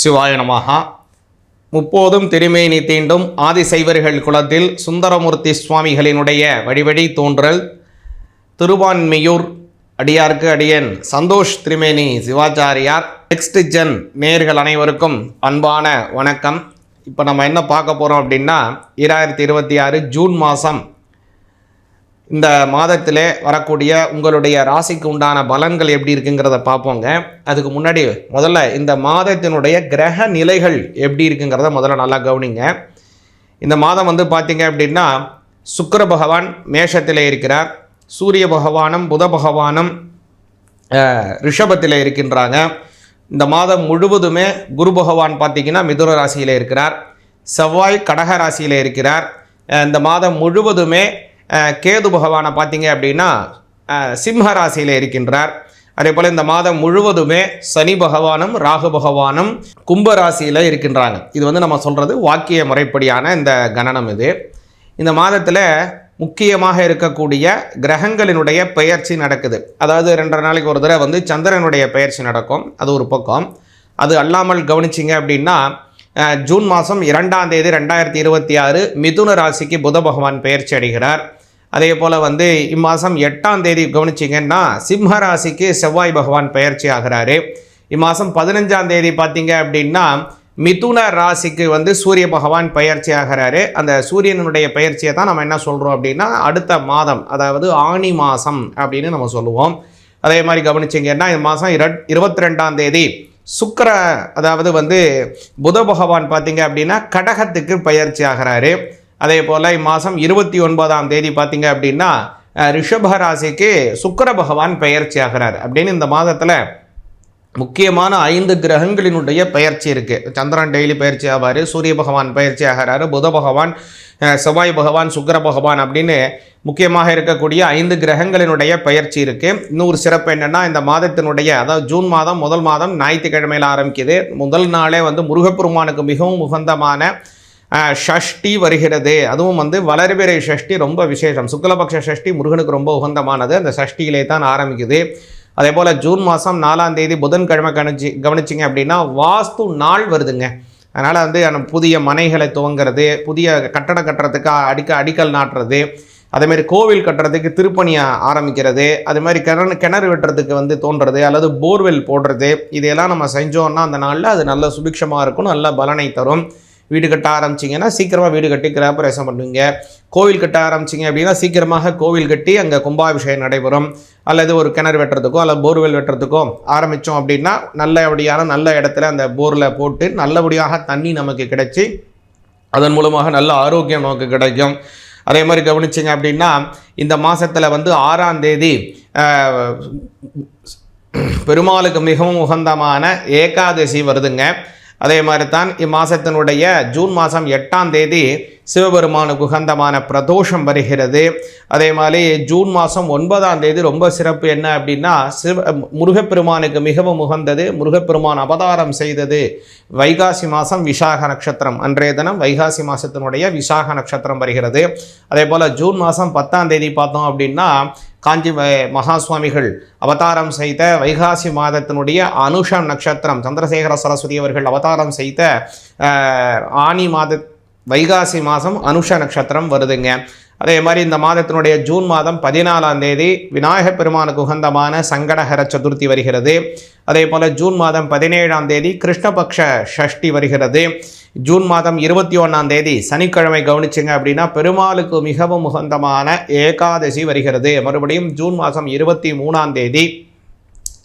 சிவாய நமகா முப்போதும் திருமேனி தீண்டும் ஆதிசைவர்கள் குலத்தில் சுந்தரமூர்த்தி சுவாமிகளினுடைய வழிவழி தோன்றல். திருவான்மையூர் அடியார்க்கு அடியன் சந்தோஷ் திரிமேனி சிவாச்சாரியார். நெக்ஸ்ட் ஜென் நேர்கள் அனைவருக்கும் அன்பான வணக்கம். இப்போ நம்ம என்ன பார்க்க போகிறோம் அப்படின்னா இரண்டாயிரத்தி இருபத்தி ஆறு ஜூன் மாதம் இந்த மாதத்திலே வரக்கூடிய உங்களுடைய ராசிக்கு உண்டான பலன்கள் எப்படி இருக்குங்கிறத பார்ப்போங்க. அதுக்கு முன்னாடி முதல்ல இந்த மாதத்தினுடைய கிரக நிலைகள் எப்படி இருக்குங்கிறத முதல்ல நல்லா கவனிங்க. இந்த மாதம் வந்து பார்த்தீங்க அப்படின்னா சுக்கர பகவான் மேஷத்தில் இருக்கிறார். சூரிய பகவானும் புத பகவானும் ரிஷபத்தில் இருக்கின்றாங்க. இந்த மாதம் முழுவதுமே குரு பகவான் பார்த்தீங்கன்னா மிதுன ராசியில் இருக்கிறார். செவ்வாய் கடக ராசியில் இருக்கிறார். இந்த மாதம் முழுவதுமே கேது பகவானை பார்த்தீங்க அப்படின்னா சிம்ம ராசியில் இருக்கின்றார். அதே போல் இந்த மாதம் முழுவதுமே சனி பகவானும் ராகு பகவானும் கும்ப ராசியில் இருக்கின்றாங்க. இது வந்து நம்ம சொல்கிறது வாக்கிய முறைப்படியான இந்த கணனம் இது. இந்த மாதத்தில் முக்கியமாக இருக்கக்கூடிய கிரகங்களினுடைய பெயர்ச்சி நடக்குது. அதாவது ரெண்டரை நாளைக்கு ஒரு தடவை வந்து சந்திரனுடைய பெயர்ச்சி நடக்கும். அது ஒரு பக்கம். அது அல்லாமல் கவனிச்சிங்க அப்படின்னா ஜூன் மாதம் இரண்டாம் தேதி ரெண்டாயிரத்தி இருபத்தி ஆறு மிதுன ராசிக்கு புத பகவான் பெயர்ச்சி அடைகிறார். அதே போல் வந்து இம்மாதம் எட்டாம் தேதி கவனிச்சிங்கன்னா சிம்ம ராசிக்கு செவ்வாய் பகவான் பயிற்சி ஆகிறாரு. இம்மாதம் பதினஞ்சாம் தேதி பார்த்தீங்க அப்படின்னா மிதுன ராசிக்கு வந்து சூரிய பகவான் பயிற்சி ஆகிறாரு. அந்த சூரியனுடைய பயிற்சியை தான் நம்ம என்ன சொல்கிறோம் அப்படின்னா அடுத்த மாதம் அதாவது ஆணி மாதம் அப்படின்னு நம்ம சொல்லுவோம். அதே மாதிரி கவனிச்சிங்கன்னா இந்த மாதம் இரட் இருபத்தி ரெண்டாம் தேதி சுக்கர அதாவது வந்து புத பகவான் பார்த்தீங்க அப்படின்னா கடகத்துக்கு பயிற்சி ஆகிறாரு. அதே போல் இம்மாதம் இருபத்தி ஒன்பதாம் தேதி பார்த்தீங்க அப்படின்னா ரிஷபராசிக்கு ரிஷப ராசிக்கு பகவான் பெயர்ச்சி ஆகிறார். அப்படின்னு இந்த மாதத்தில் முக்கியமான ஐந்து கிரகங்களினுடைய பயிற்சி இருக்குது சந்திரன் டெய்லி பயிற்சி ஆவார் சூரிய பகவான் பயிற்சி ஆகிறாரு புத பகவான் செவ்வாய் பகவான் சுக்கர பகவான் அப்படின்னு முக்கியமாக இருக்கக்கூடிய ஐந்து கிரகங்களினுடைய பயிற்சி இருக்குது இன்னொரு சிறப்பு என்னென்னா இந்த மாதத்தினுடைய அதாவது ஜூன் மாதம் முதல் மாதம் ஞாயிற்றுக்கிழமையில் ஆரம்பிக்குது. முதல் நாளே வந்து முருகப்பெருமானுக்கு மிகவும் உகந்தமான ஷஷ்டி வருகிறது. அதுவும் வந்து வளர்பிறை ஷஷ்டி ரொம்ப விசேஷம். சுக்லபக்ஷ ஷஷ்டி முருகனுக்கு ரொம்ப உகந்தமானது. அந்த ஷஷ்டியிலே தான் ஆரம்பிக்குது. அதே போல் ஜூன் மாதம் நாலாம் தேதி புதன்கிழமை கணிச்சு கவனிச்சிங்க அப்படின்னா வாஸ்து நாள் வருதுங்க. அதனால் வந்து அந்த புதிய மனைகளை துவங்கிறது புதிய கட்டடம் கட்டுறதுக்கு அடிக்க அடிக்கல் நாட்டுறது அதேமாரி கோவில் கட்டுறதுக்கு திருப்பணியை ஆரம்பிக்கிறது அது மாதிரி கிணறு கிணறு வெட்டுறதுக்கு வந்து தோன்றது அல்லது போர்வெல் போடுறது இதையெல்லாம் நம்ம செஞ்சோன்னா அந்த நாளில் அது நல்ல சுபிக்ஷமாக இருக்கும் நல்ல பலனை தரும். வீடு கட்ட ஆரம்பிச்சிங்கன்னா சீக்கிரமாக வீடு கட்டி கிராபரேசம் பண்ணுவீங்க கோவில் கட்ட ஆரம்பிச்சிங்க அப்படின்னா சீக்கிரமாக கோவில் கட்டி அங்கே கும்பாபிஷேகம் நடைபெறும். அல்லது ஒரு கிணறு வெட்டுறதுக்கோ அல்லது போர்வெல் வெட்டுறதுக்கோ ஆரம்பித்தோம் அப்படின்னா நல்லபடியான நல்ல இடத்துல அந்த போரில் போட்டு நல்லபடியாக தண்ணி நமக்கு கிடைச்சி அதன் மூலமாக நல்ல ஆரோக்கியம் நமக்கு கிடைக்கும். அதே மாதிரி கவனிச்சிங்க அப்படின்னா இந்த மாதத்தில் வந்து ஆறாம் தேதி பெருமாளுக்கு மிகவும் உகந்தமான ஏகாதசி வருதுங்க. அதே மாதிரி தான் இம்மாதத்தினுடைய ஜூன் மாதம் எட்டாம் தேதி சிவபெருமானுக்கு உகந்தமான பிரதோஷம் வருகிறது. அதே மாதிரி ஜூன் மாதம் ஒன்பதாம் தேதி ரொம்ப சிறப்பு என்ன அப்படின்னா சிவ முருகப்பெருமானுக்கு மிகவும் உகந்தது முருகப்பெருமான் அவதாரம் செய்தது வைகாசி மாதம் விசாக நட்சத்திரம். அன்றைய தினம் வைகாசி மாதத்தினுடைய விசாக நட்சத்திரம் வருகிறது. அதே போல் ஜூன் மாதம் பத்தாம் தேதி பார்த்தோம் அப்படின்னா காஞ்சி வ- மகா சுவாமிகள் அவதாரம் செய்த வைகாசி மாதத்தினுடைய அனுஷம் நட்சத்திரம் சந்திரசேகர சரஸ்வதி அவர்கள் அவதாரம் செய்த ஆனி மாத வைகாசி மாதம் அனுஷ நட்சத்திரம் வருதுங்க. அதே மாதிரி இந்த மாதத்தினுடைய ஜூன் மாதம் பதினாலாம் தேதி விநாயகப் பெருமானுக்கு உகந்தமான சங்கடஹர சதுர்த்தி வருகிறது. அதே போல் ஜூன் மாதம் பதினேழாம் தேதி கிருஷ்ணபக்ஷ ஷஷ்டி வருகிறது. ஜூன் மாதம் இருபத்தி ஒன்றாம் தேதி சனிக்கிழமை கவனிச்சிங்க அப்படின்னா பெருமாளுக்கு மிகவும் உகந்தமான ஏகாதசி வருகிறது. மறுபடியும் ஜூன் மாதம் இருபத்தி மூணாம் தேதி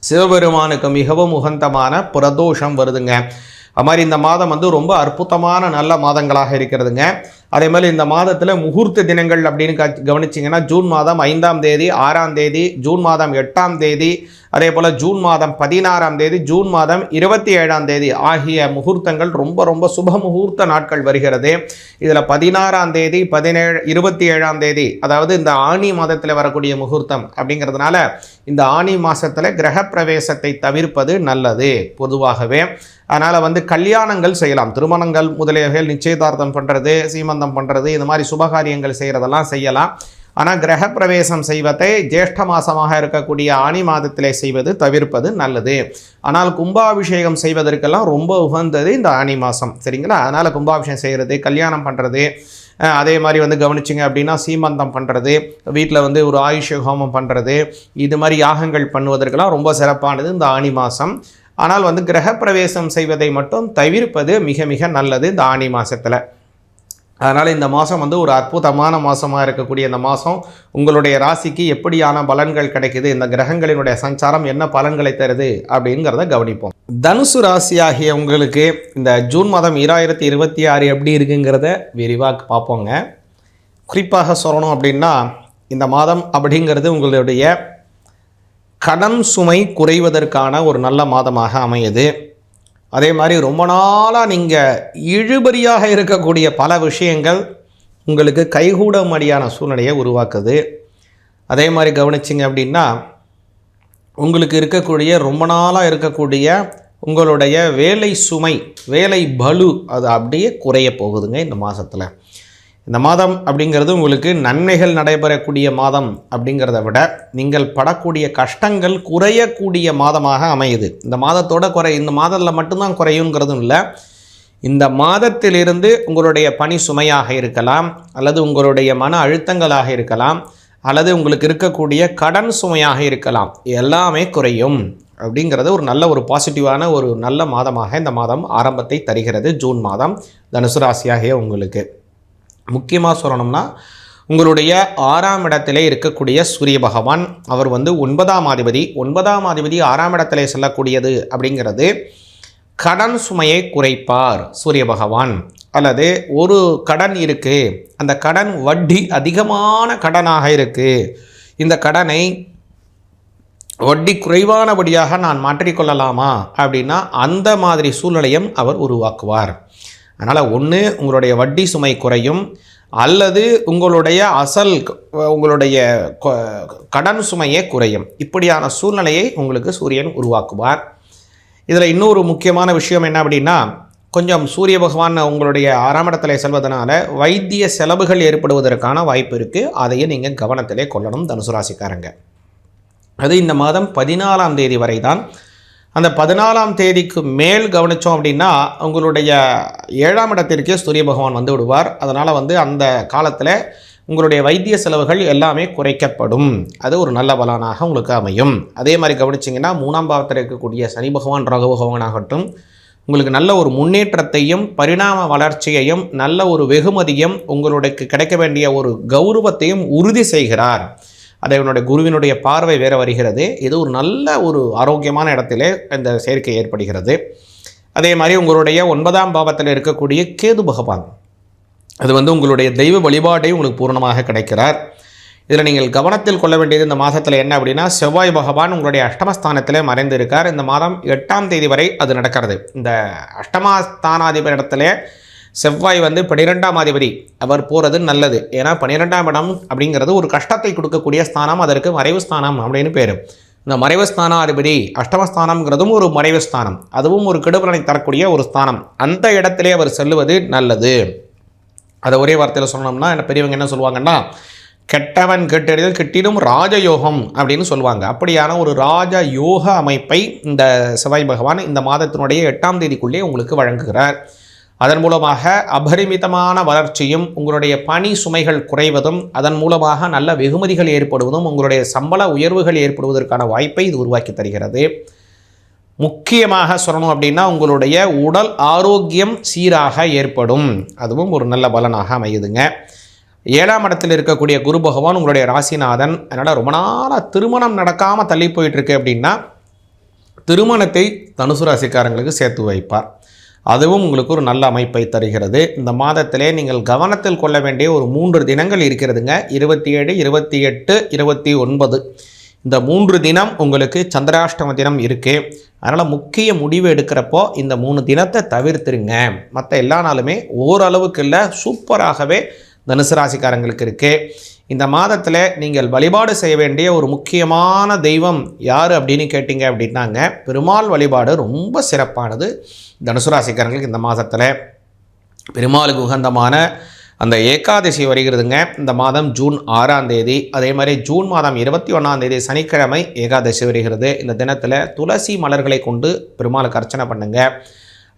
சிவபெருமானுக்கு மிகவும் உகந்தமான பிரதோஷம் வருதுங்க. அது மாதிரி இந்த மாதம் வந்து ரொம்ப அற்புதமான நல்ல மாதங்களாக இருக்கிறதுங்க. அதே மாதிரி இந்த மாதத்தில் முகூர்த்த தினங்கள் அப்படின்னு கவனிச்சிங்கன்னா ஜூன் மாதம் ஐந்தாம் தேதி ஆறாம் தேதி ஜூன் மாதம் எட்டாம் தேதி அதே போல் ஜூன் மாதம் பதினாறாம் தேதி ஜூன் மாதம் இருபத்தி ஏழாம் தேதி ஆகிய முகூர்த்தங்கள் ரொம்ப ரொம்ப சுப முகூர்த்த நாட்கள் வருகிறது. இதில் பதினாறாம் தேதி பதினேழு இருபத்தி ஏழாம் தேதி அதாவது இந்த ஆணி மாதத்தில் வரக்கூடிய முகூர்த்தம் அப்படிங்கிறதுனால இந்த ஆணி மாதத்தில் கிரகப்பிரவேசத்தை தவிர்ப்பது நல்லது பொதுவாகவே. அதனால் வந்து கல்யாணங்கள் செய்யலாம். திருமணங்கள் முதலியவைகள் நிச்சயதார்த்தம் பண்ணுறது சீமந்தம் பண்ணுறது இந்த மாதிரி சுபகாரியங்கள் செய்கிறதெல்லாம் செய்யலாம். ஆனால் கிரகப்பிரவேசம் செய்வதை ஜேஷ்ட மாதமாக இருக்கக்கூடிய ஆணி மாதத்திலே செய்வது தவிர்ப்பது நல்லது. ஆனால் கும்பாபிஷேகம் செய்வதற்கெல்லாம் ரொம்ப உகந்தது இந்த ஆணி மாதம் சரிங்களா? அதனால் கும்பாபிஷேகம் செய்கிறது கல்யாணம் பண்ணுறது அதே மாதிரி வந்து கவனிச்சிங்க அப்படின்னா சீமந்தம் பண்ணுறது வீட்டில் வந்து ஒரு ஆயுஷ ஹோமம் பண்ணுறது இது மாதிரி யாகங்கள் பண்ணுவதற்கெல்லாம் ரொம்ப சிறப்பானது இந்த ஆணி மாதம் ஆனால் வந்து கிரகப்பிரவேசம் செய்வதை மட்டும் தவிர்ப்பது மிக மிக நல்லது இந்த ஆணி மாதத்தில் அதனால் இந்த மாதம் வந்து ஒரு அற்புதமான மாதமாக இருக்கக்கூடிய இந்த மாதம் உங்களுடைய ராசிக்கு எப்படியான பலன்கள் கிடைக்குது இந்த கிரகங்களினுடைய சஞ்சாரம் என்ன பலன்களை தருது அப்படிங்கிறத கவனிப்போம். தனுசு ஆகிய உங்களுக்கு இந்த ஜூன் மாதம் இராயிரத்தி இருபத்தி ஆறு எப்படி இருக்குங்கிறத விரிவாக பார்ப்போங்க. குறிப்பாக சொல்லணும் அப்படின்னா இந்த மாதம் அப்படிங்கிறது உங்களுடைய கடன் சுமை குறைவதற்கான ஒரு நல்ல மாதமாக அமையுது. அதே மாதிரி ரொம்ப நாளாக நீங்கள் இழுபறியாக இருக்கக்கூடிய பல விஷயங்கள் உங்களுக்கு கைகூடமடியான சூழ்நிலையை உருவாக்குது. அதே மாதிரி கவனிச்சிங்க அப்படின்னா உங்களுக்கு இருக்கக்கூடிய ரொம்ப நாளாக இருக்கக்கூடிய உங்களுடைய வேலை சுமை வேலை பலு அது அப்படியே குறைய போகுதுங்க இந்த மாதத்தில் இந்த மாதம் அப்படிங்கிறது உங்களுக்கு நன்மைகள் நடைபெறக்கூடிய மாதம் அப்படிங்கிறத விட நீங்கள் படக்கூடிய கஷ்டங்கள் குறையக்கூடிய மாதமாக அமையுது. இந்த மாதத்தோட குறை இந்த மாதத்தில் மட்டும்தான் குறையுங்கிறதும் இல்லை. இந்த மாதத்திலிருந்து உங்களுடைய பணி சுமையாக இருக்கலாம் அல்லது உங்களுடைய மன அழுத்தங்களாக இருக்கலாம் அல்லது உங்களுக்கு இருக்கக்கூடிய கடன் சுமையாக இருக்கலாம். எல்லாமே குறையும் அப்படிங்கிறது ஒரு நல்ல ஒரு பாசிட்டிவான ஒரு நல்ல மாதமாக இந்த மாதம் ஆரம்பத்தை தருகிறது ஜூன் மாதம். தனுசு ராசியாகிய உங்களுக்கு. முக்கியமாக சொல்லணும்னா உங்களுடைய ஆறாம் இடத்திலே இருக்கக்கூடிய சூரிய பகவான் அவர் வந்து ஒன்பதாம் அதிபதி. ஒன்பதாம் அதிபதி ஆறாம் இடத்திலே செல்லக்கூடியது அப்படிங்கிறது கடன் சுமையை குறைப்பார் சூரிய பகவான். அல்லது ஒரு கடன் இருக்குது அந்த கடன் வட்டி அதிகமான கடனாக இருக்குது இந்த கடனை வட்டி குறைவானபடியாக நான் மாற்றிக்கொள்ளலாமா அப்படின்னா அந்த மாதிரி சூழ்நிலையும் அவர் உருவாக்குவார். அதனால் ஒன்று உங்களுடைய வட்டி சுமை குறையும் அல்லது உங்களுடைய அசல் உங்களுடைய கடன் சுமையே குறையும். இப்படியான சூழ்நிலையை உங்களுக்கு சூரியன் உருவாக்குவார். இதில் இன்னொரு முக்கியமான விஷயம் என்ன அப்படின்னா கொஞ்சம் சூரிய பகவான் உங்களுடைய ஆறாம் இடத்துல செல்வதனால வைத்திய செலவுகள் ஏற்படுவதற்கான வாய்ப்பு இருக்குது அதையும் நீங்கள் கவனத்திலே கொள்ளணும் தனுசு ராசிக்காரங்க. அது இந்த மாதம் பதினாலாம் தேதி வரை தான் அந்த பதினாலாம் தேதிக்கு மேல் கவனித்தோம் அப்படின்னா உங்களுடைய ஏழாம் இடத்திற்கே சூரிய பகவான் வந்து விடுவார். அதனால் வந்து அந்த காலத்தில் உங்களுடைய வைத்திய செலவுகள் எல்லாமே குறைக்கப்படும். அது ஒரு நல்ல பலனாக உங்களுக்கு அமையும். அதே மாதிரி கவனிச்சிங்கன்னா மூணாம் பாவத்தில் இருக்கக்கூடிய சனி பகவான் ரகு பகவானாகட்டும் உங்களுக்கு நல்ல ஒரு முன்னேற்றத்தையும் பரிணாம வளர்ச்சியையும் நல்ல ஒரு வெகுமதியும் உங்களுக்கு கிடைக்க வேண்டிய ஒரு கௌரவத்தையும் உறுதி செய்கிறார். அதை இவனுடைய குருவினுடைய பார்வை வேற வருகிறது. இது ஒரு நல்ல ஒரு ஆரோக்கியமான இடத்திலே இந்த சேர்க்கை ஏற்படுகிறது. அதே மாதிரி உங்களுடைய ஒன்பதாம் பாவத்தில் இருக்கக்கூடிய கேது பகவான். அது வந்து உங்களுடைய தெய்வ வழிபாட்டையும் உங்களுக்கு பூர்ணமாக கிடைக்கிறார். இதில் நீங்கள் கவனத்தில் கொள்ள வேண்டியது இந்த மாதத்தில் என்ன அப்படின்னா செவ்வாய் பகவான் உங்களுடைய அஷ்டமஸ்தானத்தில் மறைந்து இருக்கார் இந்த மாதம் எட்டாம் தேதி வரை அது நடக்கிறது. இந்த அஷ்டமஸ்தானாதிபதி இடத்துல செவ்வாய் வந்து பனிரெண்டாம் அதிபதி. அவர் போகிறது நல்லது. ஏன்னா பன்னிரெண்டாம் இடம் அப்படிங்கிறது ஒரு கஷ்டத்தை கொடுக்கக்கூடிய ஸ்தானம் அதற்கு மறைவு ஸ்தானம் அப்படின்னு பேர். இந்த மறைவு ஸ்தானாதிபதி அஷ்டமஸ்தானம்ங்கிறதும் ஒரு மறைவு ஸ்தானம். அதுவும் ஒரு கெடுபலனை தரக்கூடிய ஒரு ஸ்தானம். அந்த இடத்திலே அவர் செல்லுவது நல்லது. அதை ஒரே வார்த்தையில் சொன்னோம்னா என்ன பெரியவங்க என்ன சொல்லுவாங்கன்னா கெட்டவன் கெட்டறிதல் கெட்டிலும் ராஜயோகம் அப்படின்னு சொல்லுவாங்க. அப்படியான ஒரு ராஜ யோக அமைப்பை இந்த செவ்வாய் பகவான் இந்த மாதத்தினுடைய எட்டாம் தேதிக்குள்ளே உங்களுக்கு வழங்குகிறார். அதன் மூலமாக அபரிமிதமான வளர்ச்சியும் உங்களுடைய பணி சுமைகள் குறைவதும் அதன் மூலமாக நல்ல வெகுமதிகள் ஏற்படுவதும் உங்களுடைய சம்பள உயர்வுகள் ஏற்படுவதற்கான வாய்ப்பை இது உருவாக்கி தருகிறது. முக்கியமாக சொல்லணும் அப்படின்னா உங்களுடைய உடல் ஆரோக்கியம் சீராக ஏற்படும். அதுவும் ஒரு நல்ல பலனாக அமையுதுங்க. ஏழாம் இடத்தில் இருக்கக்கூடிய குரு பகவான் உங்களுடைய ராசிநாதன் அதனால் ரொம்ப நாளாக திருமணம் நடக்காமல் தள்ளி போயிட்டுருக்கு அப்படின்னா திருமணத்தை தனுசு ராசிக்காரங்களுக்கு சேர்த்து வைப்பார். அதுவும் உங்களுக்கு ஒரு நல்ல அமைப்பை தருகிறது. இந்த மாதத்திலே நீங்கள் கவனத்தில் கொள்ள வேண்டிய ஒரு மூன்று தினங்கள் இருக்கிறதுங்க. இருபத்தி ஏழு இருபத்தி எட்டு இருபத்தி ஒன்பது இந்த மூன்று தினம் உங்களுக்கு சந்திராஷ்டம தினம் இருக்குது அதனால் முக்கிய முடிவு எடுக்கிறப்போ இந்த மூணு தினத்தை தவிர்த்துருங்க. மற்ற எல்லா நாளுமே ஓரளவுக்கு இல்லை சூப்பராகவே தனுசு ராசிக்காரங்களுக்கு இருக்குது இந்த மாதத்தில் நீங்கள் வழிபாடு செய்ய வேண்டிய ஒரு முக்கியமான தெய்வம் யார் அப்படின்னு கேட்டிங்க அப்படின்னாங்க. பெருமாள் வழிபாடு ரொம்ப சிறப்பானது. தனுசு ராசிக்காரங்களுக்கு இந்த மாதத்தில் பெருமாளுக்கு உகந்தமான அந்த ஏகாதசி வருகிறதுங்க. இந்த மாதம் ஜூன் ஆறாம் தேதி. அதே மாதிரி ஜூன் மாதம் இருபத்தி ஒன்றாம் தேதி சனிக்கிழமை ஏகாதசி வருகிறது. இந்த தினத்தில் துளசி மலர்களை கொண்டு பெருமாளுக்கு அர்ச்சனை பண்ணுங்கள்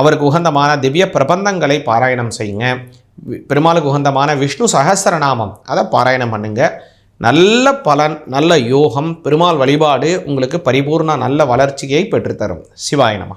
அவருக்கு உகந்தமான திவ்ய பிரபந்தங்களை பாராயணம் செய்யுங்க. பெருமாளுக்கு உகந்தமான விஷ்ணு சகசரநாமம் அதை பாராயணம் பண்ணுங்க. நல்ல பலன் நல்ல யோகம் பெருமாள் வழிபாடு உங்களுக்கு பரிபூர்ண நல்ல வளர்ச்சியை பெற்றுத்தரும். சிவாய நமக.